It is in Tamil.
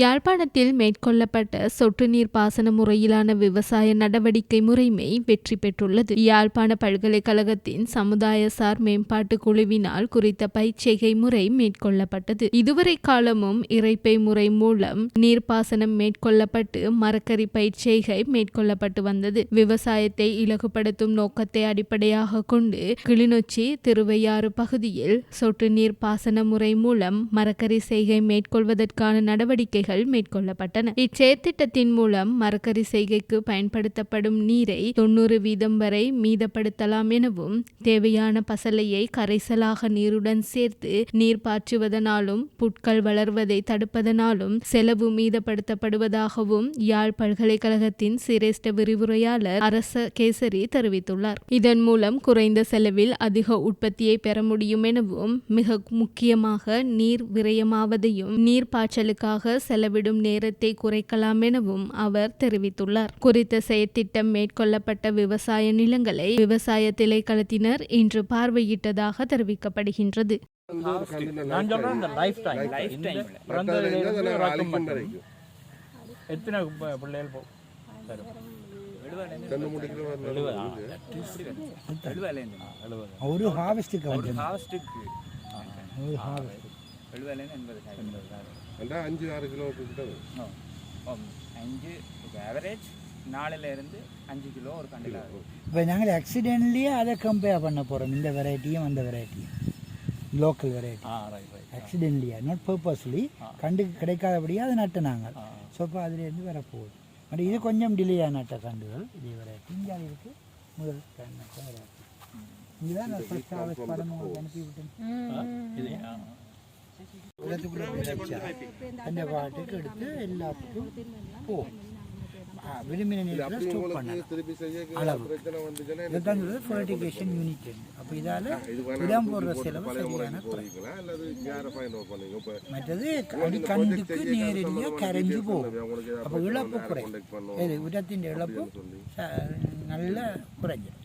யாழ்ப்பாணத்தில் மேற்கொள்ளப்பட்ட சொட்டு நீர் பாசன முறையிலான விவசாய நடவடிக்கை முறைமை வெற்றி பெற்றுள்ளது. யாழ்ப்பாண பல்கலைக்கழகத்தின் சமுதாயசார் மேம்பாட்டு குழுவினால் குறித்த பயிற்சிகை முறை மேற்கொள்ளப்பட்டது. இதுவரை காலமும் இறைப்பை முறை மூலம் நீர்ப்பாசனம் மேற்கொள்ளப்பட்டு மரக்கறி பயிற்சிகை மேற்கொள்ளப்பட்டு வந்தது. விவசாயத்தை இலகுபடுத்தும் நோக்கத்தை அடிப்படையாக கொண்டு கிளிநொச்சி திருவையாறு பகுதியில் சொட்டு நீர் பாசன முறை மூலம் மரக்கறி செய்கை மேற்கொள்வதற்கான நடவடிக்கை நடவடிக்கைகள் மேற்கொள்ளப்பட்டன. இச்செயற்திட்டத்தின் மூலம் மரக்கறி செய்கைக்கு பயன்படுத்தப்படும் நீரை தொண்ணூறு வீதம் வரை மீதப்படுத்தலாம் எனவும் தேவையான பசலையை கரைசலாக நீருடன் சேர்த்து நீர் பாய்ச்சுவதனாலும் புட்கள் வளர்வதை தடுப்பதனாலும் செலவு மீதப்படுத்தப்படுவதாகவும் யாழ் பல்கலைக்கழகத்தின் சிரேஷ்ட விரிவுரையாளர் அரச கேசரி தெரிவித்துள்ளார். இதன் மூலம் குறைந்த செலவில் அதிக உற்பத்தியை பெற முடியும் எனவும் மிக முக்கியமாக நீர் விரயமாவதையும் நீர் பாய்ச்சலுக்காக செலவிடும் நேரத்தை குறைக்கலாம் எனவும் அவர் தெரிவித்துள்ளார். குறித்த செயற்திட்டம் மேற்கொள்ளப்பட்ட விவசாய நிலங்களை விவசாய திணைக்களத்தினர் இன்று பார்வையிட்டதாக தெரிவிக்கப்படுகின்றது. எத்தனை பிள்ளைகள் போ சரி தென்னை முடிக்கிற ஒரு எண்பது. ரெண்டா அஞ்சு ஆறு கிலோ கிட்ட வரும். ஓ ஓ, அஞ்சு ஆவரேஜ் நாலுல இருந்து அஞ்சு கிலோ ஒரு கண்டில் ஆகும் இப்போ நாங்கள் ஆக்சிடென்ட்லேயே அதை கம்பேர் பண்ண போகிறோம் இந்த வெரைட்டியும் அந்த வெரைட்டியும் லோக்கல் வெரைட்டி ஆ ரைட் ரைட் ஆக்சிடென்ட்லியா நாட் பர்பஸ்லி கண்டு கிடைக்காதபடியாக அதை நட்டு நாங்கள் ஸோ இப்போ அதுலேருந்து வரப்போகுது பட் இது கொஞ்சம் டிலேயாக நட்ட கண்டுகள் இதே வெரைட்டி இங்கே இருக்குது முதல் நட்ட வெரைட்டி இதுதான் நான் படம் உங்களுக்கு அனுப்பி விட்டேன் இது ஆ. இடத்துக்குள்ள அந்த பாட்டுக்கு எடுத்து எல்லாத்துக்கும் போகும் விரும்பின நேரத்தில் அப்படி பண்ணலாம் அளவு. இதுதான் யூனிட் அப்போ இதால் இடம் போடுற செலவு சரியான மற்றது கண்டுக்கு நேரடியாக கரைஞ்சு போகும் அப்போ இழப்பு குறை உரத்தின் இழப்பு நல்ல குறைஞ்சிடும்